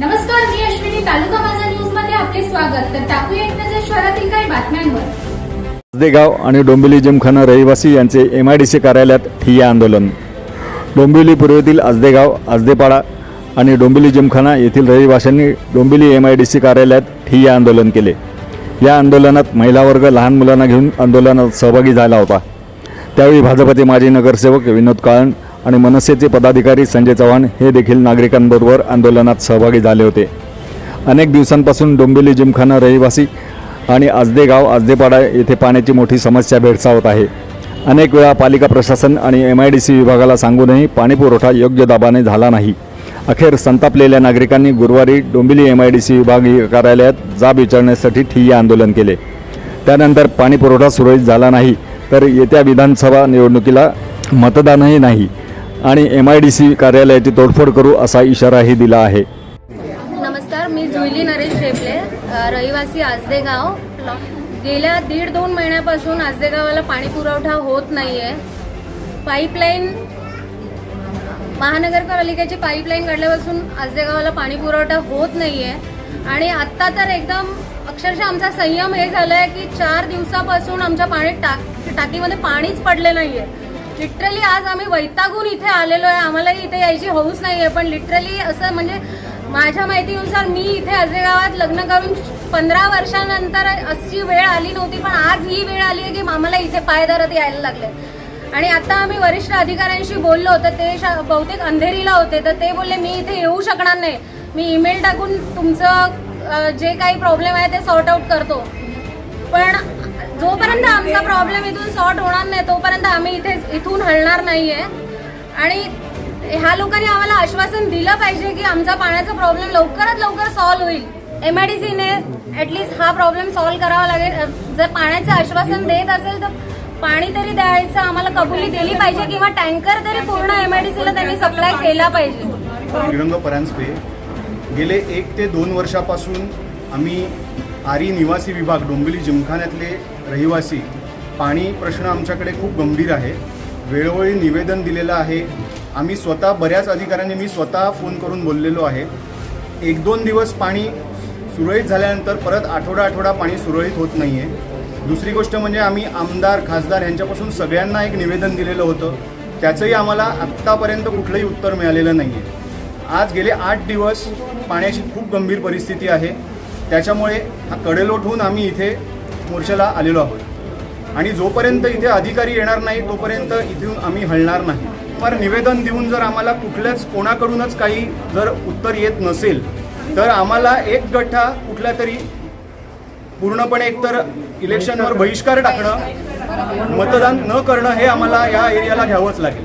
अश्विनी. तालुका माझा न्यूजमध्ये आपले स्वागत. तर टाकूया एक नजर शहरातील काही बातम्यांवर. आजदेगाव आणि डोंबिवली जिमखाना रहिवासी यांचे एम आय डी सी कार्यालयात ठिय्या आंदोलन. डोंबिवली पूर्वेतील आजदेगाव आजदेपाडा आणि डोंबिवली जिमखाना येथील रहिवाशांनी Dombivli M I D C कार्यालयात ठिय्या आंदोलन केले. या आंदोलनात महिला वर्ग लहान मुलांना घेऊन आंदोलनात सहभागी झाला होता. त्यावेळी भाजपचे माजी नगरसेवक विनोद काळण आणि मनसेचे पदाधिकारी संजय चव्हाण हे देखील नागरिकांबरोबर आंदोलनात सहभागी झाले होते. अनेक दिवसांपासून डोंबिवली जिमखाना रहिवासी आणि आजदे गाव आजदेपाडा येथे पाण्याची मोठी समस्या भेडसावत आहे. अनेक वेळा पालिका प्रशासन आणि एम आय डी सी विभागाला सांगूनही पाणीपुरवठा योग्य दाबाने झाला नाही. अखेर संतापलेल्या नागरिकांनी गुरुवारी Dombivli M I D C विभागीय कार्यालयात जाब विचारण्यासाठी ठिय्या आंदोलन केले. त्यानंतर पाणीपुरवठा सुरळीत झाला नाही तर येत्या विधानसभा निवडणुकीला मतदानही नाही. आणि एम आय डी सी कार्यालयाची तोडफोड करू असा इशाराही दिला आहे. नमस्कार मी जुईली नरेश शेपले रहिवासी आजदेगाव. गेल्या दीड दोन महिन्यापासून आजदेगावाला पाणी पुरवठा होत नाही आहे पाईपलाईन महानगरपालिकेची पाईपलाईन काढल्यापासून आजदेगावाला पाणी पुरवठा होत नाही आहे आणि आत्ता तर एकदम अक्षरशः आमचा संयम हे झाला आहे की चार दिवसापासून आमच्या पाणी टाक टाकीमध्ये पाणीच पडले नाही आहे लिटरली आज आम्ही वैतागून इथे आलेलो आहे. आम्हालाही इथे यायची हौस नाही आहे पण लिटरली असं म्हणजे माझ्या माहितीनुसार मी इथे अजय गावात लग्न करून पंधरा वर्षानंतर अशी वेळ आली नव्हती पण आज ही वेळ आली आहे की आम्हाला इथे पाय धरत यायला लागले. आणि आता आम्ही वरिष्ठ अधिकाऱ्यांशी बोललो तर ते शा- बहुतेक अंधेरीला होते तर ते बोलले मी इथे येऊ शकणार नाही. मी ईमेल टाकून तुमचं जे काही प्रॉब्लेम आहे ते सॉर्ट आऊट करतो. पण जोपर्यंत आमचा प्रॉब्लेम इथून सॉर्ट होणार नाही तोपर्यंत आम्ही इथे इथून हलणार नाहीये. आणि ह्या लोकांनी आम्हाला आश्वासन दिलं पाहिजे की आमचा पाण्याचा प्रॉब्लेम लवकरात लवकर सॉल्व्ह होईल. एम आय डी सीने ॲटलिस्ट हा प्रॉब्लेम सॉल्व्ह करावा लागेल. जर पाण्याचं आश्वासन देत असेल तर पाणी तरी द्यायचं आम्हाला कबुली दिली पाहिजे किंवा टँकर तरी पूर्ण एम आय डी सीला त्यांनी सप्लाय केला पाहिजे. परांजपे गेले एक ते दोन वर्षापासून आम्ही आरी निवासी विभाग डोंबिवली जिमखान्यातले रहिवासी पाणी प्रश्न आमच्याकडे खूप गंभीर आहे. वेळोवेळी निवेदन दिलेलं आहे. आम्ही स्वतः बऱ्याच अधिकाऱ्यांनी मी स्वतः फोन करून बोललेलो आहे. एक दोन दिवस पाणी सुरळीत झाल्यानंतर परत आठवडा आठवडा पाणी सुरळीत होत नाही आहे दुसरी गोष्ट म्हणजे आम्ही आमदार खासदार यांच्यापासून सगळ्यांना एक निवेदन दिलेलं होतं. त्याचंही आम्हाला आत्तापर्यंत कुठलंही उत्तर मिळालेलं नाही आहे आज गेले आठ दिवस पाण्याची खूप गंभीर परिस्थिती आहे. त्याच्यामुळे हा कडेलोट होऊन आम्ही इथे मोर्चाला आलेलो आहोत. आणि जोपर्यंत इथे अधिकारी येणार नाही तोपर्यंत इथून आम्ही हलणार नाही. पर निवेदन देऊन जर आम्हाला कुठल्याच कोणाकडूनच काही जर उत्तर येत नसेल तर आम्हाला एक गठ्ठा कुठल्या तरी पूर्णपणे एकतर इलेक्शनवर बहिष्कार टाकणं मतदान न करणं हे आम्हाला या एरियाला घ्यावंच लागेल.